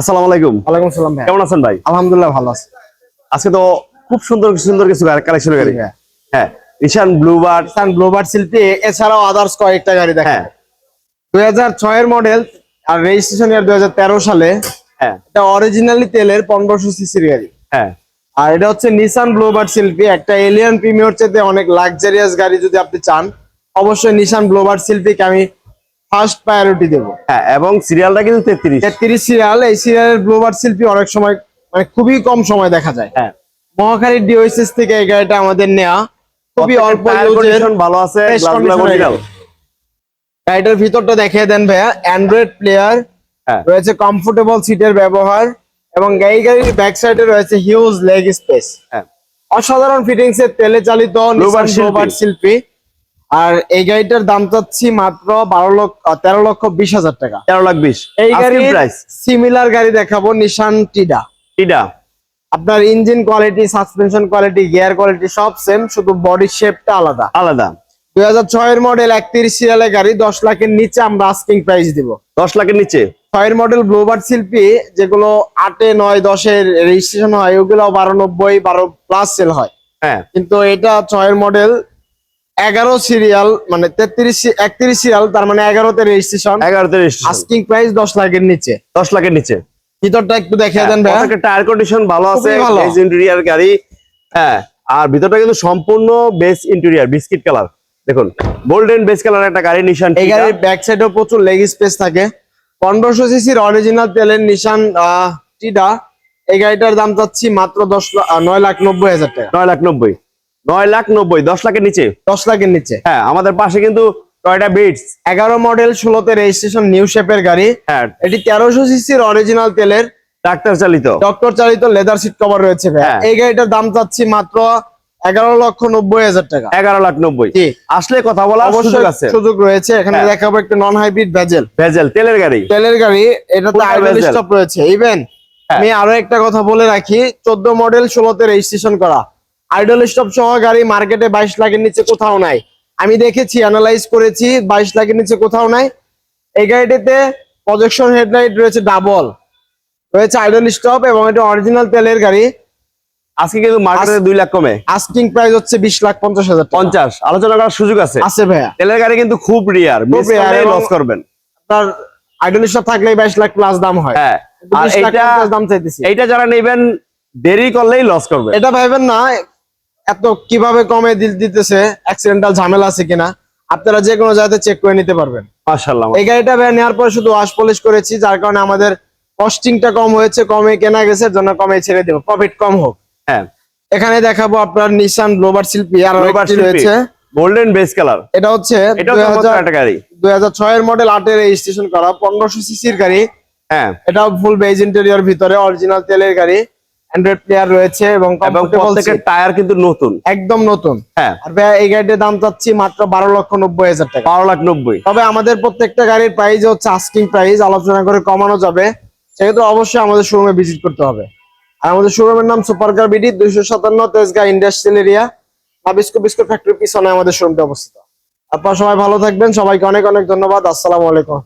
আসসালামু আলাইকুম। ওয়ালাইকুম সালাম ভাই। কেমন আছেন ভাই? আলহামদুলিল্লাহ ভালো আছি। আজকে তো খুব সুন্দর সুন্দর কিছু কালেকশন গাড়ি। হ্যাঁ। নিশান ব্লুবার্ড গ্লোবার শিল্পী এছাড়াও আদার্স কয়েকটা গাড়ি দেখা হ্যাঁ। দুই হাজার ছয়ের মডেল আর রেজিস্ট্রেশন ইয়ার দুই হাজার তেরো সালে। হ্যাঁ। এটা অরিজিনালি তেলের পনেরোশো সিসির গাড়ি। হ্যাঁ। আর এটা হচ্ছে নিসান ব্লোবার শিল্পী একটা এলিয়ান প্রিমিয়র চেতে অনেক লাক্সারিয়াস গাড়ি যদি আপনি চান অবশ্যই নিশান ব্লোবার শিল্পীকে আমি ফার্স্ট প্রায়োরিটি দেবো। হ্যাঁ এবং সিরিয়ালটা কিন্তু তেত্রিশ। তেত্রিশ সিরিয়াল এই সিরিয়ালের ব্লোবার শিল্পী অনেক সময় মানে খুবই কম সময় দেখা যায়। হ্যাঁ। মহাখালী ডিওএসএস থেকে এই গাড়িটা আমাদের নেওয়া খুবই অল্প কন্ডিশন ভালো আছে। গাড়িটার ভিতরটা দেখিয়ে দেন ভাইয়া। অ্যান্ড্রয়েড প্লেয়ার হ্যাঁ। রয়েছে কমফোর্টেবল সিটের ব্যবহার এবং গাড়ি গাড়ির ব্যাক সাইডে রয়েছে হিউজ লেগ স্পেস হ্যাঁ। অসাধারণ ফিটিংস এর তেলে চালিত শিল্পী। আর এই গাড়িটার দাম চাচ্ছি মাত্র বারো লক্ষ তেরো লক্ষ বিশ হাজার টাকা। তেরো লাখ বিশ। এই গাড়ি প্রাইস সিমিলার গাড়ি দেখাবো নিশান টিডা এটা আপনার engine quality suspension quality gear quality সব সেম শুধু বডি শেপটা আলাদা। আলাদা। দুই হাজার ছয়ের মডেল একত্রিশ সিরিয়ালের গাড়ি দশ লাখের নিচে আমরা আস্কিং প্রাইস দিব। দশ লাখের নিচে? ছয়ের মডেল ব্লোবার শিল্পী যেগুলো আটে নয় দশের রেজিস্ট্রেশন হয় ওগুলো বারো নব্বই বারো প্লাস সেল হয়। হ্যাঁ। কিন্তু এটা ছয়ের মডেল এগারো সিরিয়াল মানে তেত্রিশ একত্রিশ সিরিয়াল তার মানে এগারোতে রেজিস্ট্রেশন এগারোতে আস্কিং প্রাইস দশ লাখের নিচে। দশ লাখের নিচে। ভিতরটা একটু দেখিয়ে দেন ভাইয়া। টায়ার কন্ডিশন ভালো আছে ইন্টেরিয়ার গাড়ি হ্যাঁ আর ভিতরটা কিন্তু সম্পূর্ণ বেস ইন্টেরিয়ার বিস্কিট কালার দেখুন গোল্ডেন বেস কালার একটা গাড়ি নিশান এই গাড়ির ব্যাক সাইডেও প্রচুর লেগ স্পেস থাকে। পনেরোশো সিসির অরিজিনাল তেলের নিশান টিডা এই গাড়িটার দাম চাচ্ছি মাত্র দশ নয় লাখ নব্বই হাজার টাকা। নয় লাখ নব্বই। নয় লাখ নব্বই দশ লাখের নিচে। দশ লাখের নিচে। হ্যাঁ আমাদের পাশে কিন্তু টয়টা বিটস এগারো মডেল ষোলোতে রেজিস্ট্রেশন নিউ শেপের গাড়ি। হ্যাঁ। এটি তেরোশো সিসির অরিজিনাল তেলের। ডাক্তার চালিত। ডক্টর চালিত লেদার সিট কভার রয়েছে। হ্যাঁ। এই গাড়িটার দাম চাচ্ছি মাত্র এগারো লক্ষ নব্বই হাজার টাকা। এগারো লাখ নব্বই। আসলে কথা বলা অবশ্যই আছে। সুযোগ রয়েছে। এখানে। দেখাবো একটা নন হাইব্রিড ভেজেল ভেজেল তেলের গাড়ি। তেলের গাড়ি এটাতে আইডল স্টপ রয়েছে। ইভেন হ্যাঁ। আমি আরও একটা কথা বলে রাখি চোদ্দ মডেল ষোলোতে রেজিস্ট্রেশন করা। আইডল স্টপ সহ গাড়ি মার্কেটে বাইশ লাখের নিচে কোথাও নাই। আমি দেখেছি অ্যানালাইজ করেছি বাইশ লাখের নিচে কোথাও নাই। এই গাড়িটিতে প্রজেকশন হেডলাইট রয়েছে ডাবল রয়েছে আইডল স্টপ এবং এটা অরিজিনাল তেলের গাড়ি। আজকে কিন্তু মার্কেটে দুই লাখ কমে। আস্কিং প্রাইস হচ্ছে বিশ লাখ পঞ্চাশ হাজার পঞ্চাশ। আলোচনা করার সুযোগ আছে? আছে ভাইয়া। তেলের গাড়ি কিন্তু খুব রিয়ার লস করবেন। আপনার আইডল স্টপ থাকলেই বাইশ লাখ প্লাস দাম হয়। হ্যাঁ। আর 20 লাখ এইটা পঞ্চাশ দাম চাইতেছি। এইটা যারা নেবেন দেরি করলেই লস করবে এটা ভাইবেন না এত কীভাবে কমে দিল দিতেছে অ্যাক্সিডেন্টাল ঝামেলা আছে কিনা আপনারা যে কোনো জায়গাতে চেক করে নিতে পারবেন। মাশাআল্লাহ এই গাড়িটা ভাই নেওয়ার পর শুধু ওয়াশ পলিশ করেছি যার কারণে আমাদের কস্টিংটা কম হয়েছে কমে কেনা গেছে এর জন্য কমে ছেড়ে দেবো। প্রফিট কম হোক। হ্যাঁ। এখানে দেখাবো আপনার নিসান গ্লোবার শিল্পী আর একটি রয়েছে। গোল্ডেন বেস কালার এটা হচ্ছে এটাও চমৎকার একটা গাড়ি। দুই হাজার ছয়ের মডেল আটের রেজিস্ট্রেশন করা পনেরোশো সিসির গাড়ি। হ্যাঁ। এটাও ফুল বেজ ইন্টেরিয়র ভিতরে অরিজিনাল তেলের গাড়ি। অ্যান্ড্রয়েড প্লেয়ার রয়েছে এবং প্রত্যেকের টায়ার কিন্তু নতুন। একদম নতুন। হ্যাঁ। আর ভাইয়া এই গাড়িটার দাম চাচ্ছি মাত্র বারো লক্ষ নব্বই হাজার টাকা। বারো লাখ নব্বই। তবে আমাদের প্রত্যেকটা গাড়ির প্রাইস হচ্ছে আস্কিং প্রাইস আলোচনা করে কমানো যাবে। সেক্ষেত্রে অবশ্যই আমাদের শোরুমে ভিজিট করতে হবে। আর আমাদের শোরুমের নাম সুপার কার বিডি দুইশো সাতান্ন Tejgaon industrial area Nabisco biscuit factory পিছনে আমাদের শোরুমটা অবস্থিত। আপনারা সবাই ভালো থাকবেন। সবাইকে অনেক অনেক ধন্যবাদ। আসসালামু আলাইকুম।